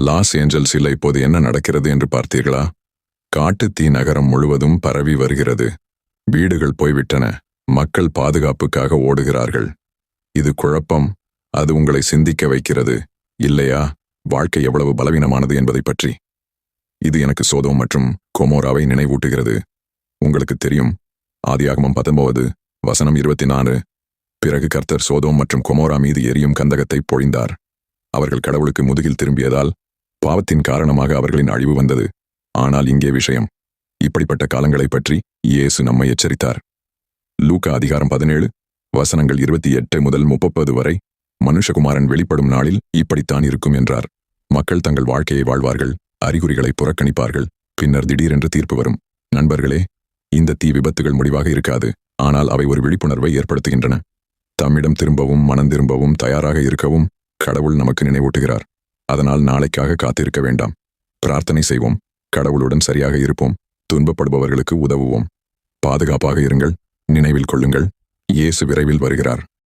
Loss ஏஞ்சல்ஸில் இப்போது என்ன நடக்கிறது என்று பார்த்தீர்களா? காட்டுத் தீ நகரம் முழுவதும் பரவி வருகிறது. வீடுகள் போய்விட்டன. மக்கள் பாதுகாப்புக்காக ஓடுகிறார்கள். இது குழப்பம். அது உங்களை சிந்திக்க வைக்கிறது. இல்லையா? வாழ்க்கை எவ்வளவு பலவீனமானது என்பதைப் பற்றி. இது எனக்கு சோதம் மற்றும் கொமோராவை நினைவூட்டுகிறது. உங்களுக்கு தெரியும். ஆதியாகமம் பத்தொன்பது வசனம் இருபத்தி நாலு பிறகு கர்த்தர் சோதோம் மற்றும் கொமோரா மீது எரியும் கந்தகத்தை பொழிந்தார். அவர்கள் கடவுளுக்கு முதுகில் திரும்பியதால் பாவத்தின் காரணமாக அவர்களின் அழிவு வந்தது. ஆனால் இங்கே விஷயம். இப்படிப்பட்ட காலங்களைப் பற்றி இயேசு நம்மை எச்சரித்தார். லூக்கா அதிகாரம் பதினேழு வசனங்கள் இருபத்தி எட்டு முதல் முப்பது வரை மனுஷகுமாரன் வெளிப்படும் நாளில் இப்படித்தான் இருக்கும் என்றார். மக்கள் தங்கள் வாழ்க்கையை வாழ்வார்கள் அறிகுறிகளை புறக்கணிப்பார்கள் பின்னர் திடீரென்று தீர்ப்பு வரும். நண்பர்களே இந்த தீ விபத்துகள் முடிவாக இருக்காது ஆனால் அவை ஒரு விழிப்புணர்வை ஏற்படுத்துகின்றன. தம்மிடம் திரும்பவும் மனம் திரும்பவும் தயாராக இருக்கவும் கடவுள் நமக்கு நினைவூட்டுகிறார். அதனால் நாளைக்காக காத்திருக்க வேண்டாம். பிரார்த்தனை செய்வோம். கடவுளுடன் சரியாக இருப்போம். துன்பப்படுபவர்களுக்கு உதவுவோம். பாதுகாப்பாக இருங்கள். நினைவில் கொள்ளுங்கள். இயேசு விரைவில் வருகிறார்.